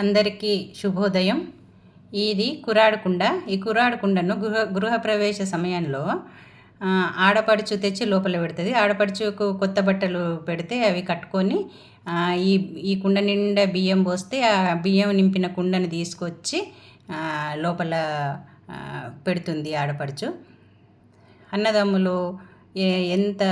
అందరికీ శుభోదయం. ఇది కురాడకుండ. ఈ కురాడకుండను గృహ గృహప్రవేశ సమయంలో ఆడపడుచు తెచ్చి లోపల పెడుతుంది. ఆడపడుచుకు కొత్త బట్టలు పెడితే అవి కట్టుకొని ఈ ఈ కుండ నిండా బియ్యం పోస్తే ఆ బియ్యం నింపిన కుండను తీసుకొచ్చి లోపల పెడుతుంది ఆడపడుచు. అన్నదమ్ములు ఎంత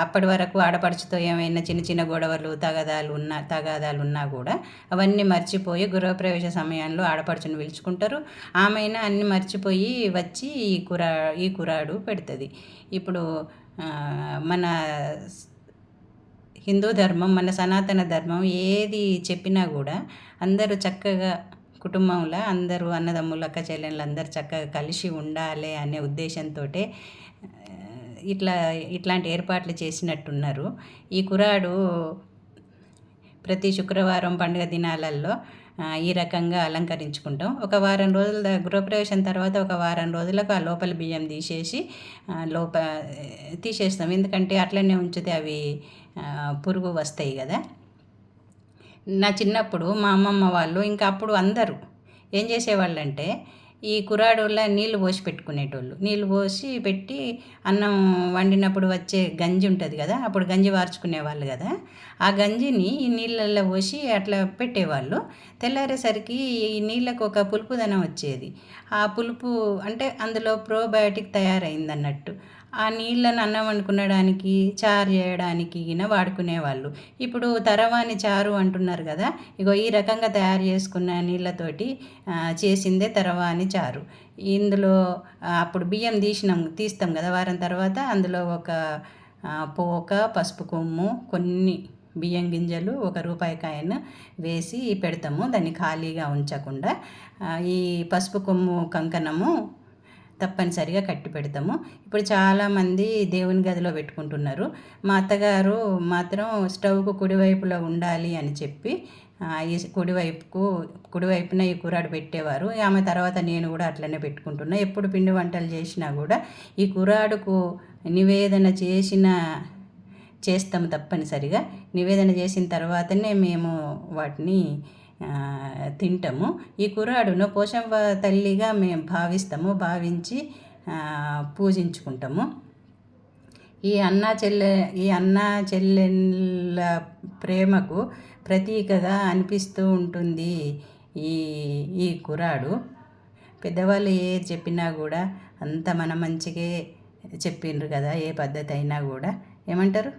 అప్పటి వరకు ఆడపడుచుతో ఏమైనా చిన్న చిన్న గొడవలు తగాదాలు ఉన్నా తగాదాలు ఉన్నా కూడా అవన్నీ మర్చిపోయి గృహప్రవేశ సమయంలో ఆడపడుచును పిలుచుకుంటారు. ఆమెనా అన్ని మర్చిపోయి వచ్చి ఈ కురా ఈ కురాడు పెడుతుంది. ఇప్పుడు మన హిందూ ధర్మం మన సనాతన ధర్మం ఏది చెప్పినా కూడా అందరూ చక్కగా కుటుంబంలో అందరూ అన్నదమ్ములు అక్క చెల్లెళ్ళు అందరూ చక్కగా కలిసి ఉండాలి అనే ఉద్దేశంతో ఇట్లా ఇట్లాంటి ఏర్పాట్లు చేసినట్టున్నారు. ఈ కురాడు ప్రతి శుక్రవారం పండుగ దినాలల్లో ఈ రకంగా అలంకరించుకుంటాం. ఒక వారం రోజుల గృహప్రవేశం తర్వాత ఒక వారం రోజులకు ఆ లోపల బియ్యం తీసేసి లోప తీసేస్తాం. ఎందుకంటే అట్లనే ఉంచితే అవి పురుగు వస్తాయి కదా. నా చిన్నప్పుడు మా అమ్మమ్మ వాళ్ళు ఇంకా అప్పుడు అందరూ ఏం చేసేవాళ్ళంటే ఈ కురాడుల్లో నీళ్ళు పోసి పెట్టుకునేటోళ్ళు. నీళ్ళు పోసి పెట్టి అన్నం వండినప్పుడు వచ్చే గంజి ఉంటుంది కదా అప్పుడు గంజి వార్చుకునేవాళ్ళు కదా ఆ గంజిని ఈ నీళ్ళల్లో పోసి అట్లా పెట్టేవాళ్ళు. తెల్లారేసరికి ఈ నీళ్ళకు ఒక పులుపుదనం వచ్చేది. ఆ పులుపు అంటే అందులో ప్రోబయోటిక్ తయారైంది అన్నట్టు ఆ నీళ్ళను అన్నం వండుకునడానికి చారు చేయడానికి గిన వాడుకునేవాళ్ళు. ఇప్పుడు తరవాని చారు అంటున్నారు కదా ఇగో ఈ రకంగా తయారు చేసుకున్న నీళ్ళతోటి చేసిందే తరవాని చారు. ఇందులో అప్పుడు బియ్యం తీసినాం తీస్తాం కదా వారం తర్వాత అందులో ఒక పోక పసుపు కొమ్ము కొన్ని బియ్యం గింజలు ఒక రూపాయి కాయను వేసి పెడతాము. దాన్ని ఖాళీగా ఉంచకుండా ఈ పసుపు కొమ్ము కంకణము తప్పనిసరిగా కట్టి పెడతాము. ఇప్పుడు చాలామంది దేవుని గదిలో పెట్టుకుంటున్నారు. మా అత్తగారు మాత్రం స్టవ్కు కుడివైపులో ఉండాలి అని చెప్పి ఈ కుడివైపుకు కుడివైపున ఈ కూరాడు పెట్టేవారు. ఆమె తర్వాత నేను కూడా అట్లనే పెట్టుకుంటున్నా. ఎప్పుడు పిండి వంటలు చేసినా కూడా ఈ కురాడుకు నివేదన చేసిన చేస్తాము తప్పనిసరిగా. నివేదన చేసిన తర్వాతనే మేము వాటిని తింటాము. ఈ కుర్రాడును పోషమ్మ తల్లిగా మేము భావిస్తాము భావించి పూజించుకుంటాము. ఈ అన్న చెల్లె ఈ అన్న చెల్లెళ్ళ ప్రేమకు ప్రతీకగా అనిపిస్తూ ఉంటుంది ఈ ఈ కురాడు పెద్దవాళ్ళు ఏది చెప్పినా కూడా అంత మన మంచిగా చెప్పిండ్రు కదా ఏ పద్ధతి అయినా కూడా. ఏమంటారు?